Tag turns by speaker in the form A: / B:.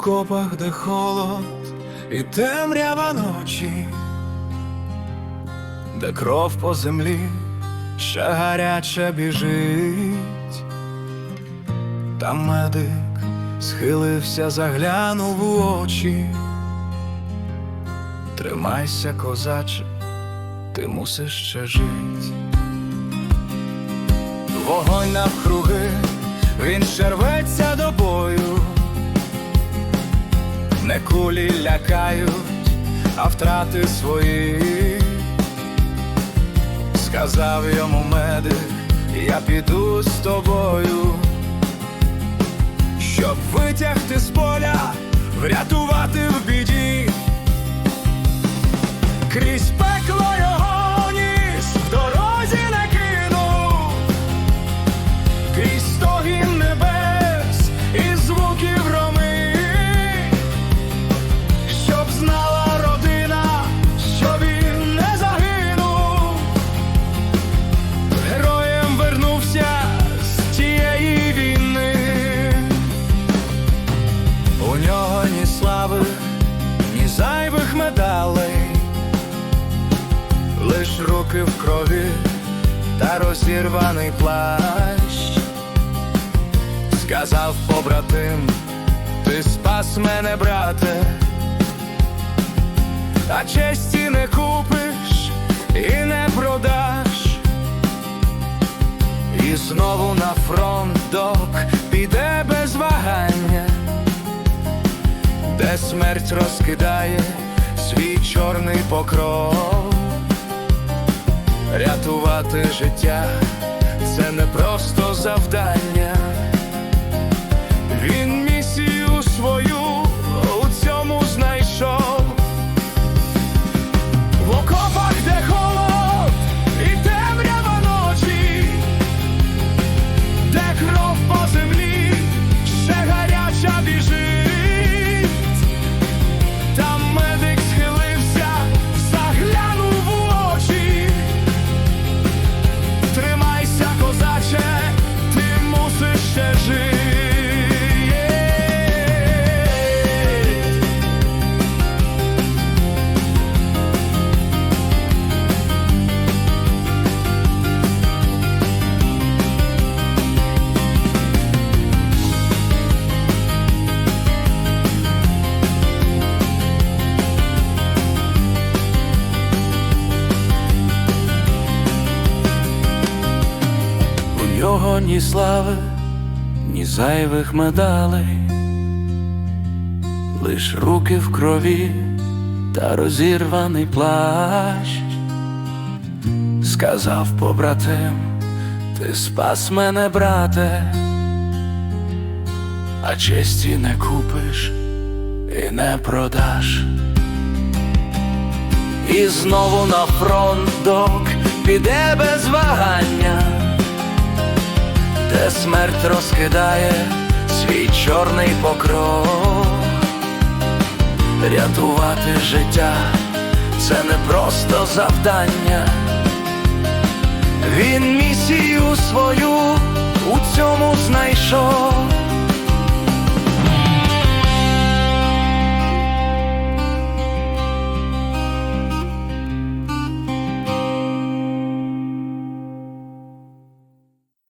A: окопах, де холод і темрява ночі, де кров по землі ще гаряче біжить, там медик схилився, заглянув у очі. Тримайся, козаче, ти мусиш ще жить. Вогонь навкруги, він ще Не кулі лякають, а втрати свої. Сказав йому медик, я піду з тобою, щоб витягти з поля, врятувати в біді. Руки в крові та розірваний плащ. Сказав побратим, ти спас мене, брате, а честі не купиш і не продаш. І знову на фронт док піде без вагання, де смерть розкидає свій чорний покров. Рятувати життя це не просто завдання. Нього ні слави, ні зайвих медалей, лиш руки в крові та розірваний плащ. Сказав побратим, ти спас мене, брате, а честі не купиш і не продаш. І знову на фронт док піде без вагання смерть розкидає свій чорний покров. Рятувати життя це не просто завдання. Він місію свою.